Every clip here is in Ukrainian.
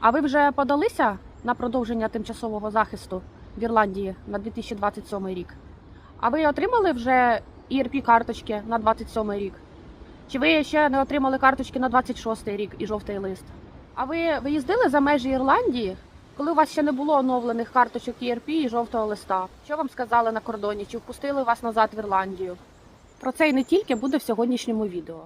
А ви вже подалися на продовження тимчасового захисту в Ірландії на 2027 рік? А ви отримали вже ірп карточки на 27 рік? Чи ви ще не отримали карточки на 26 рік і жовтий лист? А ви виїздили за межі Ірландії, коли у вас ще не було оновлених карточок ІРП і жовтого листа? Що вам сказали на кордоні? Чи впустили вас назад в Ірландію? Про це і не тільки буде в сьогоднішньому відео.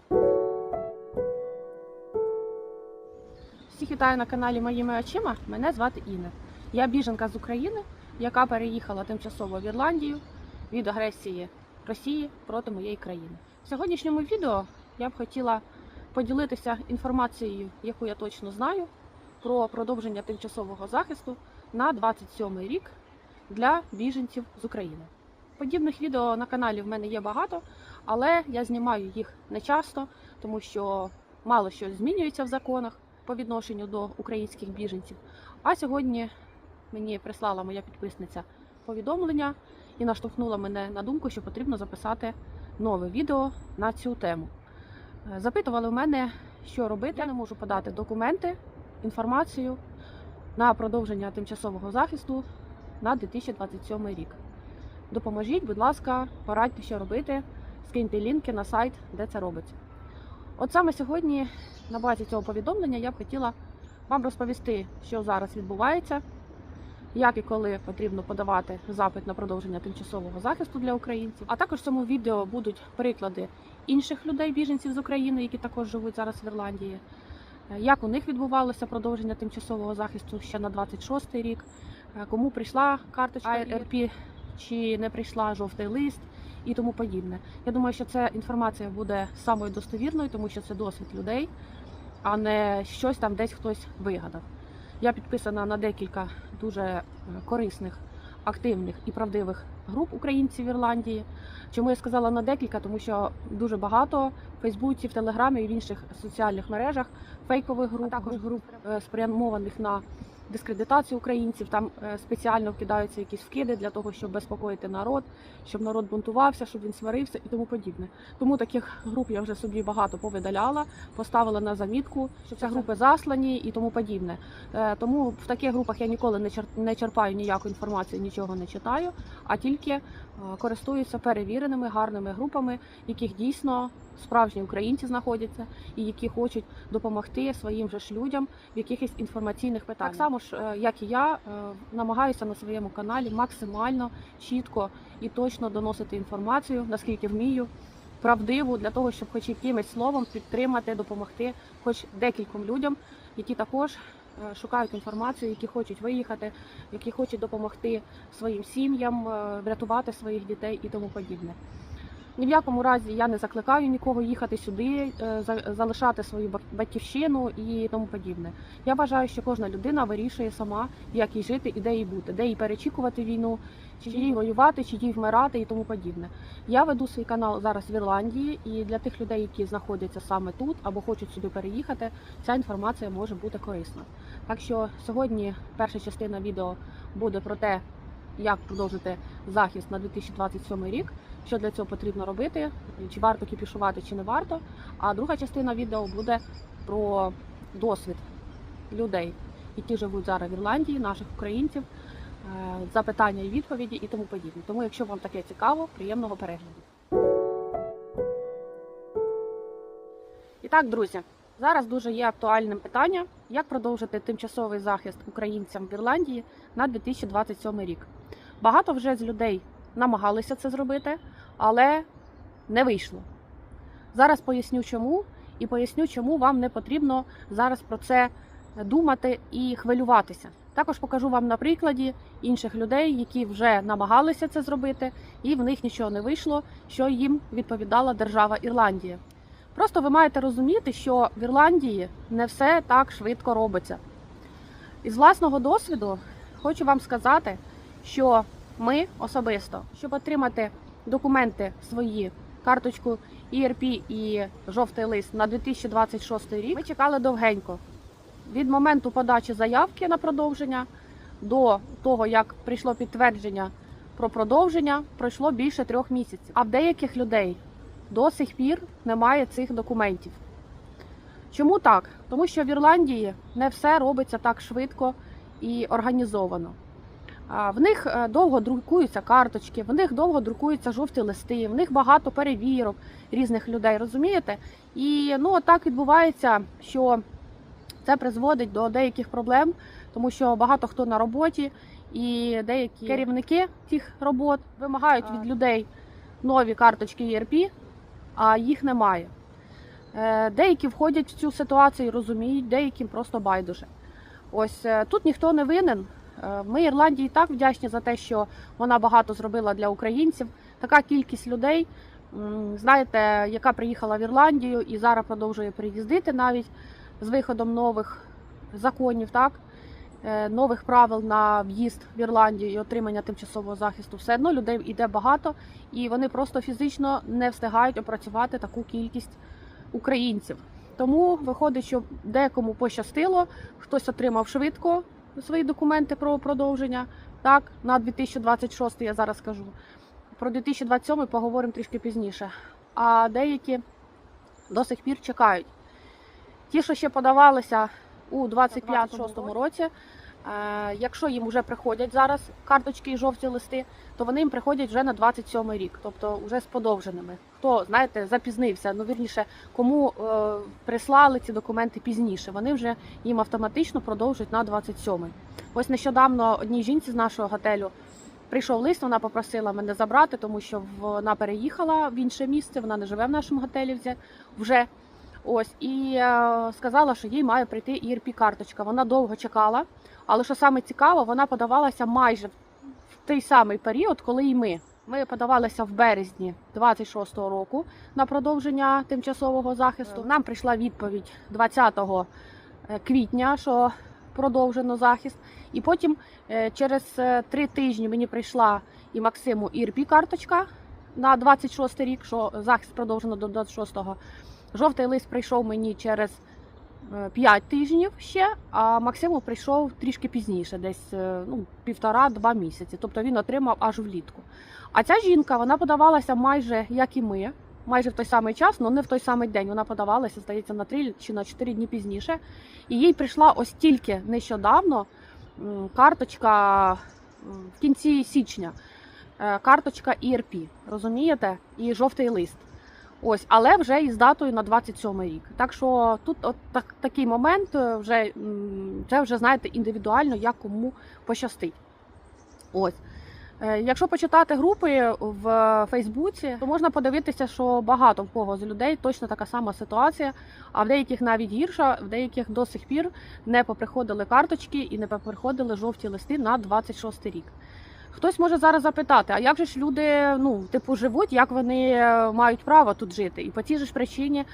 Всіх вітаю на каналі Моїми очима. Мене звати Інна. Я біженка з України, яка переїхала тимчасово в Ірландію від агресії Росії проти моєї країни. В сьогоднішньому відео я б хотіла поділитися інформацією, яку я точно знаю, про продовження тимчасового захисту на 27 рік для біженців з України. Подібних відео на каналі в мене є багато, але я знімаю їх не часто, тому що мало що змінюється в законах по відношенню до українських біженців. А сьогодні мені прислала моя підписниця повідомлення і наштовхнула мене на думку, що потрібно записати нове відео на цю тему. Е, Запитували в мене, що робити. Я не можу подати документи, інформацію на продовження тимчасового захисту на 2027 рік. Допоможіть, будь ласка, порадьте, що робити, скиньте лінки на сайт, де це робиться. От саме сьогодні, на базі цього повідомлення, я б хотіла вам розповісти, що зараз відбувається, як і коли потрібно подавати запит на продовження тимчасового захисту для українців. А також в цьому відео будуть приклади інших людей, біженців з України, які також живуть зараз в Ірландії. Як у них відбувалося продовження тимчасового захисту ще на 26 рік, кому прийшла карточка АРП, чи не прийшла жовтий лист і тому подібне. Я думаю, що ця інформація буде самою достовірною, тому що це досвід людей, а не щось там десь хтось вигадав. Я підписана на декілька дуже е, корисних, активних і правдивих груп українців в Ірландії. Чому я сказала на декілька? Тому що дуже багато в Фейсбуці, в Телеграмі і в інших соціальних мережах фейкових груп, а також груп е, спрямованих на дискредитацію українців. Там е, спеціально вкидаються якісь вкиди для того, щоб безпокоїти народ, щоб народ бунтувався, щоб він сварився і тому подібне. Тому таких груп я вже собі багато повидаляла, поставила на замітку, що це групи заслані і тому подібне. Е, Тому в таких групах я ніколи не чер- не черпаю ніяку інформацію, нічого не читаю, а тільки е, користуюся перевіреними гарними групами, яких дійсно справжні українці знаходяться і які хочуть допомогти своїм же ж людям в якихось інформаційних питаннях. Так само ж, е, як і я, е, намагаюся на своєму каналі максимально чітко і точно доносити інформацію, наскільки вмію, правдиву для того, щоб хоч якимось словом підтримати, допомогти, хоч декільком людям, які також шукають інформацію, які хочуть виїхати, які хочуть допомогти своїм сім'ям, е, врятувати своїх дітей і тому подібне. Ні в якому разі я не закликаю нікого їхати сюди, е, за- залишати свою батьківщину і тому подібне. Я вважаю, що кожна людина вирішує сама, як їй жити і де їй бути, де їй перечікувати війну, чи їй воювати, чи їй вмирати і тому подібне. Я веду свій канал зараз в Ірландії, і для тих людей, які знаходяться саме тут або хочуть сюди переїхати, ця інформація може бути корисна. Так що сьогодні перша частина відео буде про те, як продовжити захист на 2027 рік, що для цього потрібно робити, чи варто кіпішувати, чи не варто. А друга частина відео буде про досвід людей, які живуть зараз в Ірландії, наших українців, е, запитання і відповіді і тому подібне. Тому, якщо вам таке цікаво, приємного перегляду. І так, друзі, зараз дуже є актуальним питання, як продовжити тимчасовий захист українцям в Ірландії на 2027 рік. Багато вже з людей намагалися це зробити, але не вийшло. Зараз поясню чому, і поясню, чому вам не потрібно зараз про це думати і хвилюватися. Також покажу вам на прикладі інших людей, які вже намагалися це зробити, і в них нічого не вийшло, що їм відповідала держава Ірландія. Просто ви маєте розуміти, що в Ірландії не все так швидко робиться. Із власного досвіду хочу вам сказати, що ми особисто, щоб отримати документи свої, карточку ІРП і жовтий лист на 2026 рік, ми чекали довгенько. Від моменту подачі заявки на продовження до того, як прийшло підтвердження про продовження, пройшло більше трьох місяців. А в деяких людей до сих пір немає цих документів. Чому так? Тому що в Ірландії не все робиться так швидко і організовано. В них е, довго друкуються карточки, в них довго друкуються жовті листи, в них багато перевірок різних людей, розумієте? І ну так відбувається, що це призводить до деяких проблем, тому що багато хто на роботі, і деякі керівники цих робот вимагають від людей нові карточки ERP, а їх немає. Е, Деякі входять в цю ситуацію, і розуміють, деяким просто байдуже. Ось е, тут ніхто не винен. Е, Ми Ірландії так вдячні за те, що вона багато зробила для українців. Така кількість людей, знаєте, яка приїхала в Ірландію і зараз продовжує приїздити навіть з виходом нових законів, так е, нових правил на в'їзд в Ірландію і отримання тимчасового захисту. Все одно людей іде багато, і вони просто фізично не встигають опрацювати таку кількість українців. Тому виходить, що декому пощастило, хтось отримав швидко свої документи про продовження. Так, на 2026 я зараз кажу. Про 2027 поговоримо трішки пізніше. А деякі до сих пір чекають. Ті, що ще подавалися у 25-6 році, якщо їм вже приходять зараз карточки і жовті листи, то вони їм приходять вже на 27 рік, тобто вже з подовженими. Хто знаєте, запізнився, ну вірніше, кому е, прислали ці документи пізніше, вони вже їм автоматично продовжують на 27. Ось нещодавно одній жінці з нашого готелю прийшов лист, вона попросила мене забрати, тому що вона переїхала в інше місце, вона не живе в нашому готелі вже. Ось і е, сказала, що їй має прийти erp карточка. Вона довго чекала, але що саме цікаво, вона подавалася майже в той самий період, коли і ми. Ми подавалися в березні 26-го року на продовження тимчасового захисту. Нам прийшла відповідь 20 квітня, що продовжено захист. І потім е, через е, три тижні мені прийшла і Максиму erp карточка на 26 рік, що захист продовжено до 26-го. Жовтий лист прийшов мені через 5 тижнів ще, а Максиму прийшов трішки пізніше, десь е, ну, півтора-два місяці. Тобто він отримав аж влітку. А ця жінка вона подавалася майже як і ми, майже в той самий час, але не в той самий день. Вона подавалася, здається, на 3 чи на 4 дні пізніше. І їй прийшла ось тільки нещодавно карточка в кінці січня. е, Карточка ERP, розумієте? І жовтий лист. Ось, але вже із датою на 27 рік. Так що тут от так, такий момент е, вже це вже знаєте індивідуально, як кому пощастить. Ось. Е, Якщо почитати групи в Фейсбуці, то можна подивитися, що багато в кого з людей точно така сама ситуація, а в деяких навіть гірша, в деяких до сих пір не поприходили карточки і не поприходили жовті листи на 26 рік. Хтось може зараз запитати, а як же ж люди ну, типу, живуть, як вони е, мають право тут жити? І по цій же ж причині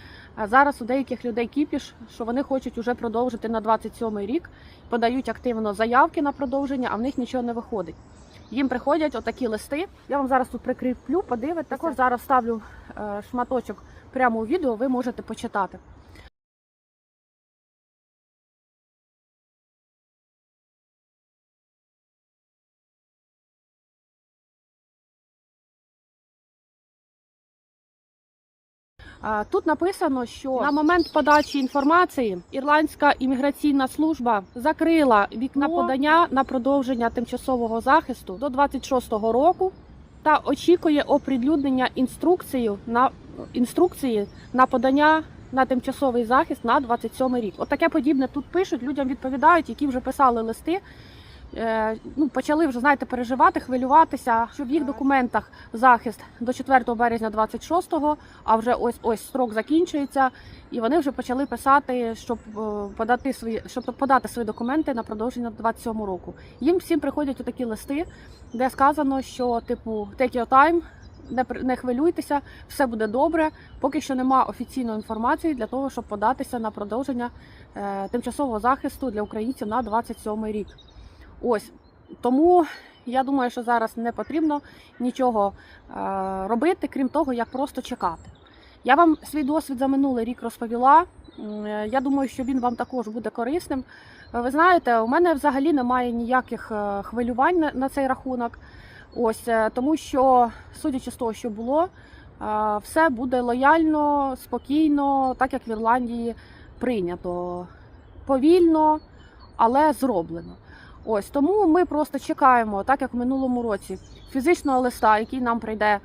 е, зараз у деяких людей кіпіш, що вони хочуть уже продовжити на 27-й рік, подають активно заявки на продовження, а в них нічого не виходить. Їм приходять отакі листи. Я вам зараз тут прикріплю, подивитися. Також зараз ставлю е, шматочок прямо у відео, ви можете почитати. Тут написано, що на момент подачі інформації Ірландська імміграційна служба закрила вікна подання на продовження тимчасового захисту до 26-го року та очікує оприлюднення інструкцію на інструкції на подання на тимчасовий захист на 27 рік. Отаке подібне тут пишуть, людям відповідають, які вже писали листи. Е, ну, почали вже знаєте переживати, хвилюватися, що в їх документах захист до 4 березня 26-го, а вже ось ось строк закінчується, і вони вже почали писати, щоб е, подати свої, щоб подати свої документи на продовження 27 року. Їм всім приходять такі листи, де сказано, що типу take your time, не не хвилюйтеся, все буде добре. Поки що нема офіційної інформації для того, щоб податися на продовження е, тимчасового захисту для українців на 27 рік. Ось тому я думаю, що зараз не потрібно нічого е, робити, крім того, як просто чекати. Я вам свій досвід за минулий рік розповіла. Е, Я думаю, що він вам також буде корисним. Е, Ви знаєте, у мене взагалі немає ніяких хвилювань на, цей рахунок. Ось тому, що судячи з того, що було, все буде лояльно, спокійно, так як в Ірландії прийнято повільно, але зроблено. Ось тому ми просто чекаємо, так як в минулому році, фізичного листа, який нам прийде е,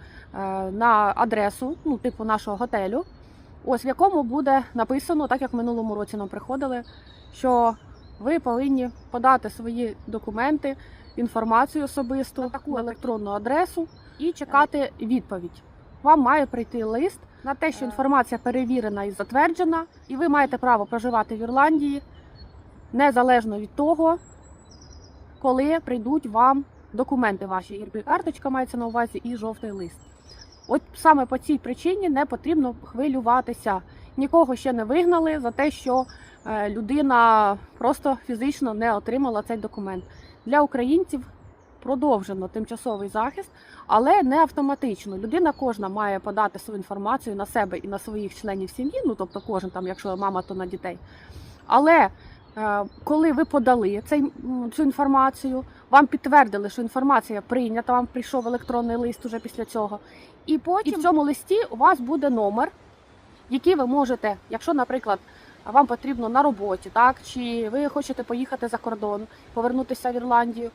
на адресу, ну, типу нашого готелю. Ось в якому буде написано, так як в минулому році нам приходили, що ви повинні подати свої документи, інформацію особисту на таку електронну адресу і чекати відповідь. Вам має прийти лист на те, що інформація перевірена і затверджена, і ви маєте право проживати в Ірландії незалежно від того, коли прийдуть вам документи ваші. ірп карточка мається на увазі і жовтий лист. От саме по цій причині не потрібно хвилюватися. Нікого ще не вигнали за те, що е, людина просто фізично не отримала цей документ. Для українців продовжено тимчасовий захист, але не автоматично. Людина кожна має подати свою інформацію на себе і на своїх членів сім'ї. Ну тобто, кожен там, якщо мама, то на дітей. Але коли ви подали цей, цю інформацію, вам підтвердили, що інформація прийнята, вам прийшов електронний лист уже після цього. І потім і в цьому листі у вас буде номер, який ви можете, якщо, наприклад, вам потрібно на роботі, так чи ви хочете поїхати за кордон, повернутися в Ірландію.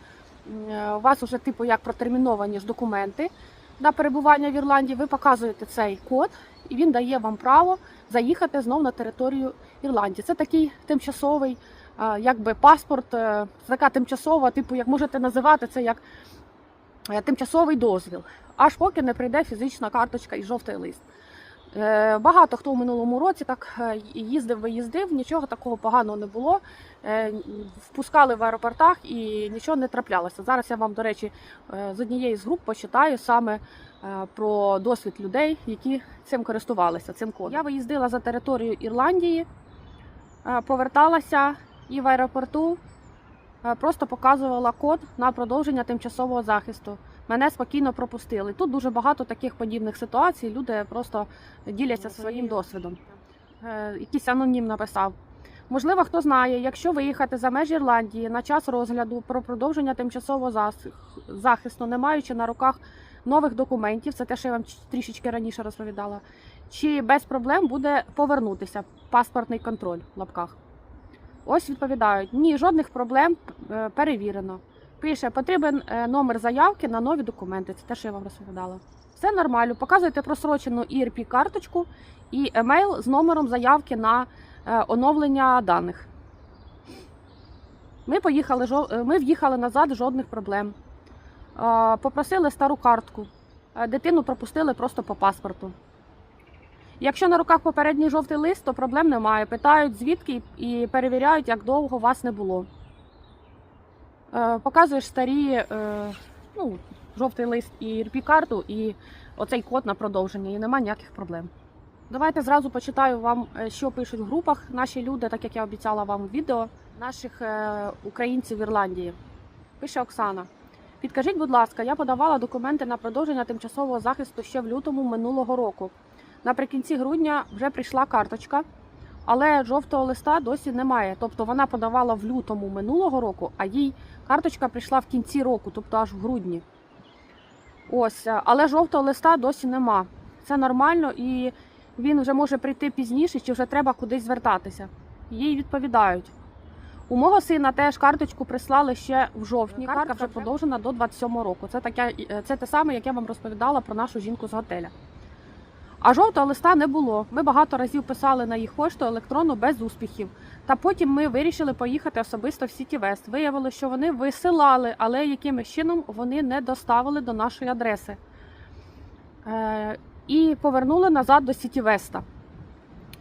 е, У вас вже типу як протерміновані ж документи на перебування в Ірландії. Ви показуєте цей код, і він дає вам право заїхати знов на територію Ірландії. Це такий тимчасовий, якби паспорт, е, така тимчасова, типу, як можете називати це як е, тимчасовий дозвіл, аж поки не прийде фізична карточка і жовтий лист. Е, Багато хто в минулому році так е, їздив, виїздив, нічого такого поганого не було. Е, Впускали в аеропортах і нічого не траплялося. Зараз я вам, до речі, з однієї з груп почитаю саме про досвід людей, які цим користувалися. Цим кодом. Я виїздила за територію Ірландії, поверталася і в аеропорту просто показувала код на продовження тимчасового захисту. Мене спокійно пропустили. Тут дуже багато таких подібних ситуацій. Люди просто діляться своїм досвідом. Е, Якийсь анонім написав. Можливо, хто знає, якщо виїхати за межі Ірландії на час розгляду про продовження тимчасового захисту, не маючи на руках нових документів, це те, що я вам трішечки раніше розповідала, чи без проблем буде повернутися паспортний контроль в лапках. Ось відповідають: ні, жодних проблем е, перевірено. Пише, потрібен е, номер заявки на нові документи. Це те, що я вам розповідала. Все нормально. Показуйте просрочену irp карточку і емейл з номером заявки на е, оновлення даних. Ми поїхали, е, ми в'їхали назад, жодних проблем. Попросили стару картку. Дитину пропустили просто по паспорту. Якщо на руках попередній жовтий лист, то проблем немає. Питають звідки і перевіряють, як довго вас не було. Е, Показуєш старі е, ну, жовтий лист і rp карту і оцей код на продовження, і немає ніяких проблем. Давайте зразу почитаю вам, е, що пишуть в групах наші люди, так як я обіцяла вам в відео наших українців в Ірландії. Пише Оксана. Підкажіть, будь ласка, я подавала документи на продовження тимчасового захисту ще в лютому минулого року. Наприкінці грудня вже прийшла карточка, але жовтого листа досі немає. Тобто вона подавала в лютому минулого року, а їй карточка прийшла в кінці року, тобто аж в грудні. Ось, е, але жовтого листа досі нема. Це нормально і він вже може прийти пізніше, чи вже треба кудись звертатися. Їй відповідають. У мого сина теж карточку прислали ще в жовтні. Картка вже продовжена до 27 року. Це таке, е, це те саме, як я вам розповідала про нашу жінку з готеля. А жовтого листа не було. Ми багато разів писали на їх пошту електронну без успіхів. Та потім ми вирішили поїхати особисто в Сіті Вест. Виявилося, що вони висилали, але якимось чином вони не доставили до нашої адреси. Е, і повернули назад до Сіті Веста.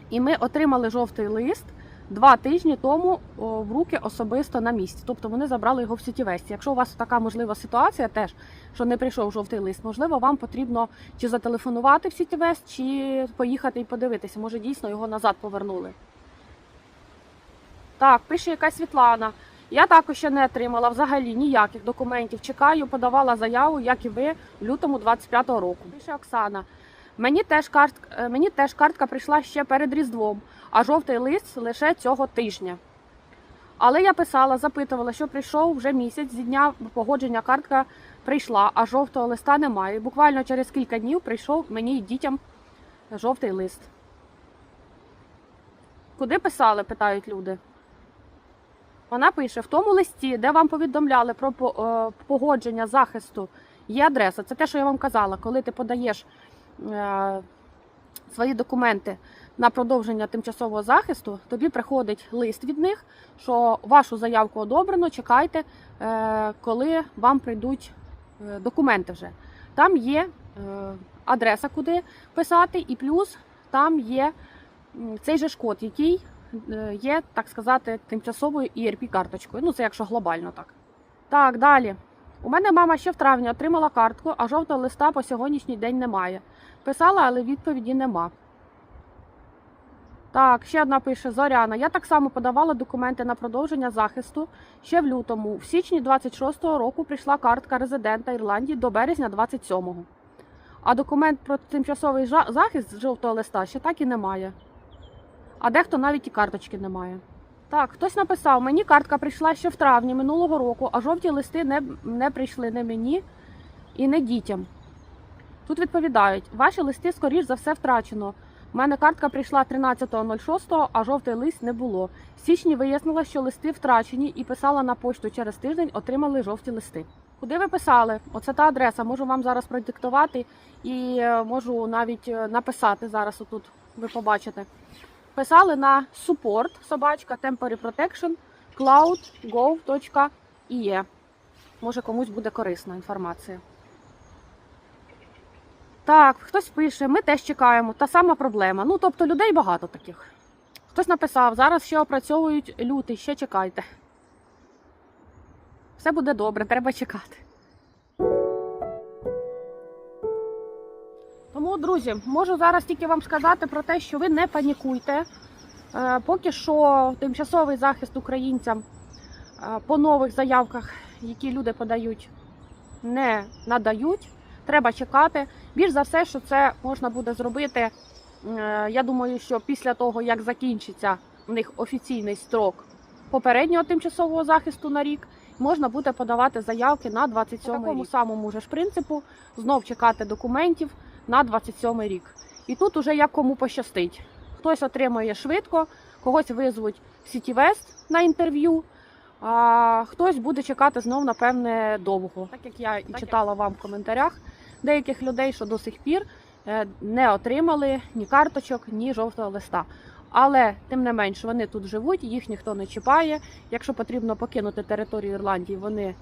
І ми отримали жовтий лист два тижні тому в руки особисто на місці. Тобто вони забрали його в Сіті Весті. Якщо у вас така можлива ситуація, теж що не прийшов жовтий лист, можливо, вам потрібно чи зателефонувати в Сіті Вест, чи поїхати і подивитися. Може, дійсно його назад повернули. Так, пише якась Світлана. Я також ще не отримала взагалі ніяких документів. Чекаю, подавала заяву, як і ви, в лютому 25-го року. Пише Оксана. Мені теж, картка, е, мені теж картка прийшла ще перед Різдвом, а жовтий лист лише цього тижня. Але я писала, запитувала, що прийшов вже місяць зі дня погодження картка прийшла, а жовтого листа немає. Буквально через кілька днів прийшов мені й дітям жовтий лист. Куди писали, питають люди. Вона пише: в тому листі, де вам повідомляли про е, погодження захисту, є адреса. Це те, що я вам казала, коли ти подаєш свої документи на продовження тимчасового захисту, тобі приходить лист від них, що вашу заявку одобрено, чекайте, е, коли вам прийдуть е, документи вже. Там є е, адреса, куди писати, і плюс там є цей же ж код, який е, є, так сказати, тимчасовою erp карточкою Ну, це якщо глобально так. Так, далі. У мене мама ще в травні отримала картку, а жовтого листа по сьогоднішній день немає. Писала, але відповіді нема. Так, ще одна пише Зоряна. Я так само подавала документи на продовження захисту ще в лютому. В січні 26-го року прийшла картка резидента Ірландії до березня 27-го. А документ про тимчасовий захист з жовтого листа ще так і немає. А дехто навіть і карточки не має. Так, хтось написав: мені картка прийшла ще в травні минулого року, а жовті листи не, не прийшли не мені і не дітям. Тут відповідають: ваші листи, скоріш за все, втрачено. У мене картка прийшла 13.06, а жовтий лист не було. В січні вияснила, що листи втрачені, і писала на пошту через тиждень, отримали жовті листи. Куди ви писали? Оце та адреса. Можу вам зараз продиктувати і е, можу навіть е, написати зараз. Отут ви побачите. Писали на support собачка temporary protection cloud.gov.ie. Може комусь буде корисна інформація. Так, хтось пише, ми теж чекаємо. Та сама проблема. Ну, тобто людей багато таких. Хтось написав, зараз ще опрацьовують лютий, ще чекайте. Все буде добре, треба чекати. Тому, друзі, можу зараз тільки вам сказати про те, що ви не панікуйте. Е, Поки що тимчасовий захист українцям е, по нових заявках, які люди подають, не надають. Треба чекати. Більш за все, що це можна буде зробити. е, Я думаю, що після того, як закінчиться в них офіційний строк попереднього тимчасового захисту на рік, можна буде подавати заявки на 27 По такому рік. самому ж принципу, знов чекати документів на 27 рік. І тут уже як кому пощастить. Хтось отримує швидко, когось визвуть в West на інтерв'ю, а хтось буде чекати знов, напевне, довго. Так як я і читала вам в коментарях деяких людей, що до сих пір е, не отримали ні карточок, ні жовтого листа. Але тим не менш вони тут живуть, їх ніхто не чіпає. Якщо потрібно покинути територію Ірландії, вони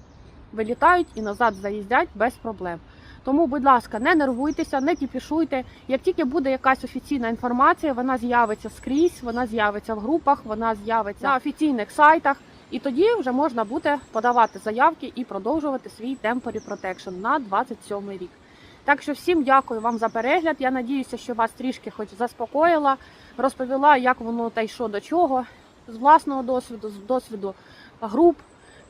вилітають і назад заїздять без проблем. Тому, будь ласка, не нервуйтеся, не кіпішуйте. Як тільки буде якась офіційна інформація, вона з'явиться скрізь, вона з'явиться в групах, вона з'явиться на офіційних сайтах. І тоді вже можна буде подавати заявки і продовжувати свій temporary protection на 27 рік. Так що всім дякую вам за перегляд. Я надіюся, що вас трішки хоч заспокоїла, розповіла, як воно та й що до чого, з власного досвіду, з досвіду груп,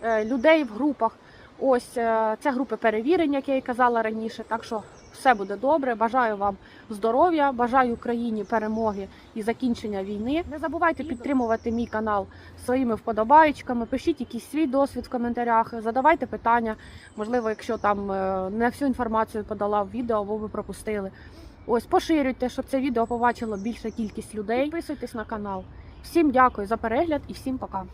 е, людей в групах. Ось е, це групи перевірення, як я і казала раніше. Так що все буде добре. Бажаю вам здоров'я, бажаю Україні перемоги і закінчення війни. Не забувайте підтримувати мій канал своїми вподобаєчками. Пишіть якийсь свій досвід в коментарях, задавайте питання. Можливо, якщо там е, не всю інформацію подала в відео, або ви пропустили. Ось поширюйте, щоб це відео побачило більша кількість людей. Підписуйтесь на канал. Всім дякую за перегляд і всім пока.